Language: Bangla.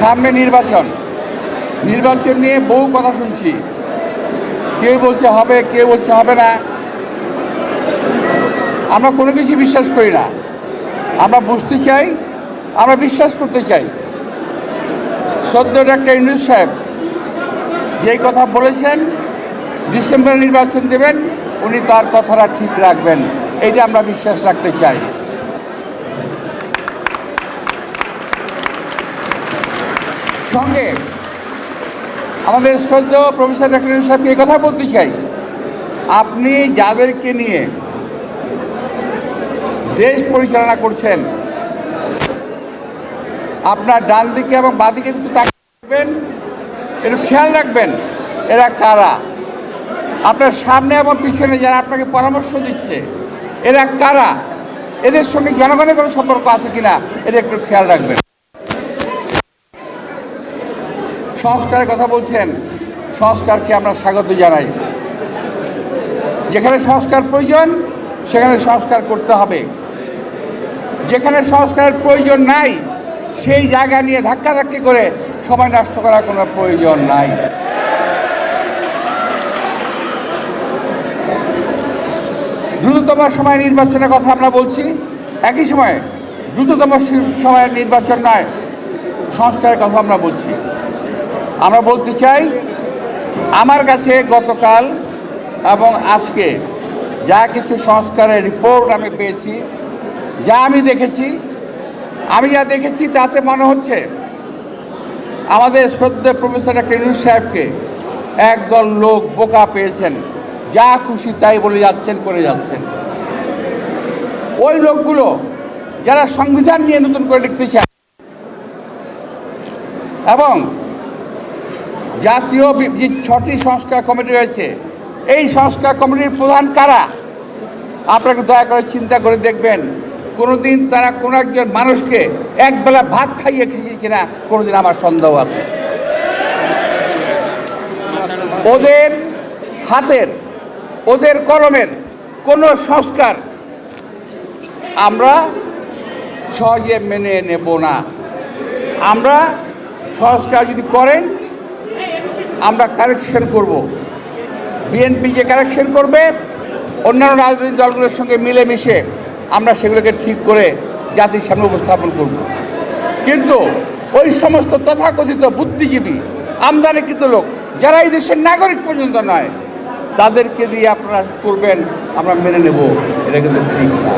সামনে নির্বাচন। নির্বাচন নিয়ে বহু কথা শুনছি। কেউ বলছে হবে, কেউ বলছে হবে না। আমরা কোনো কিছু বিশ্বাস করি না। আমরা বুঝতে চাই, আমরা বিশ্বাস করতে চাই। সদ্য ডাক্তার ইউনুস সাহেব যেই কথা বলেছেন, ডিসেম্বরে নির্বাচন দেবেন, উনি তার কথাটা ঠিক রাখবেন। এটা আমরা বিশ্বাস রাখতে চাই। সঙ্গে আমাদের শ্রদ্ধ প্রফেসর ডাক্তার সাহেবকে কথা বলতে চাই। আপনি যাদেরকে নিয়ে দেশ পরিচালনা করছেন, আপনার ডান দিকে এবং বাঁদিকে একটু তাকাবেন একটু খেয়াল রাখবেন এরা কারা। আপনার সামনে এবং পিছনে যারা আপনাকে পরামর্শ দিচ্ছে, এরা কারা? এদের সঙ্গে জনগণের কোনো সম্পর্ক আছে কিনা, এটা একটু খেয়াল রাখবেন। সংস্কারের কথা বলছেন, সংস্কারকে আমরা স্বাগত জানাই। যেখানে সংস্কার প্রয়োজন, সেখানে সংস্কার করতে হবে। যেখানে সংস্কারের প্রয়োজন নাই, সেই জায়গা নিয়ে ধাক্কাধাক্কি করে সময় নষ্ট করার কোনো প্রয়োজন নাই। দ্রুততম সময় নির্বাচনের কথা আমরা বলছি। একই সময়ে দ্রুততম সময়ের নির্বাচন নয়, সংস্কারের কথা আমরা বলছি। আমরা বলতে চাই, আমার কাছে গতকাল এবং আজকে যা কিছু সংস্কারের রিপোর্ট আমি পেয়েছি, যা আমি দেখেছি, আমি যা দেখেছি তাতে মনে হচ্ছে আমাদের শ্রদ্ধা প্রফেসর একটা ইউনুস সাহেবকে একদল লোক বোকা পেয়েছেন, যা খুশি তাই বলে যাচ্ছেন, করে যাচ্ছেন। ওই লোকগুলো যারা সংবিধান নিয়ে নতুন করে লিখতে চায়, এবং জাতীয় যে ছটি সংস্কার কমিটি রয়েছে, এই সংস্কার কমিটির প্রধান কারা? আপনাকে দয়া করে চিন্তা করে দেখবেন, কোনোদিন তারা কোনো একজন মানুষকে একবেলা ভাত খাইয়ে খেয়েছে না কোনোদিন আমার সন্দেহ আছে। ওদের হাতের, ওদের কলমের কোনো সংস্কার আমরা সহজে মেনে নেব না। আমরা সংস্কার যদি করেন আমরা কারেকশন করব। বিএনপি যে কারেকশন করবে, অন্যান্য রাজনৈতিক দলগুলোর সঙ্গে মিলেমিশে আমরা সেগুলোকে ঠিক করে জাতির সামনে উপস্থাপন করব। কিন্তু ওই সমস্ত তথাকথিত বুদ্ধিজীবী, আমদানিকৃত লোক, যারা এই দেশের নাগরিক পর্যন্ত নয়, তাদেরকে দিয়ে আপনারা করবেন, আমরা মেনে নেব। এটা কিন্তু ঠিক না।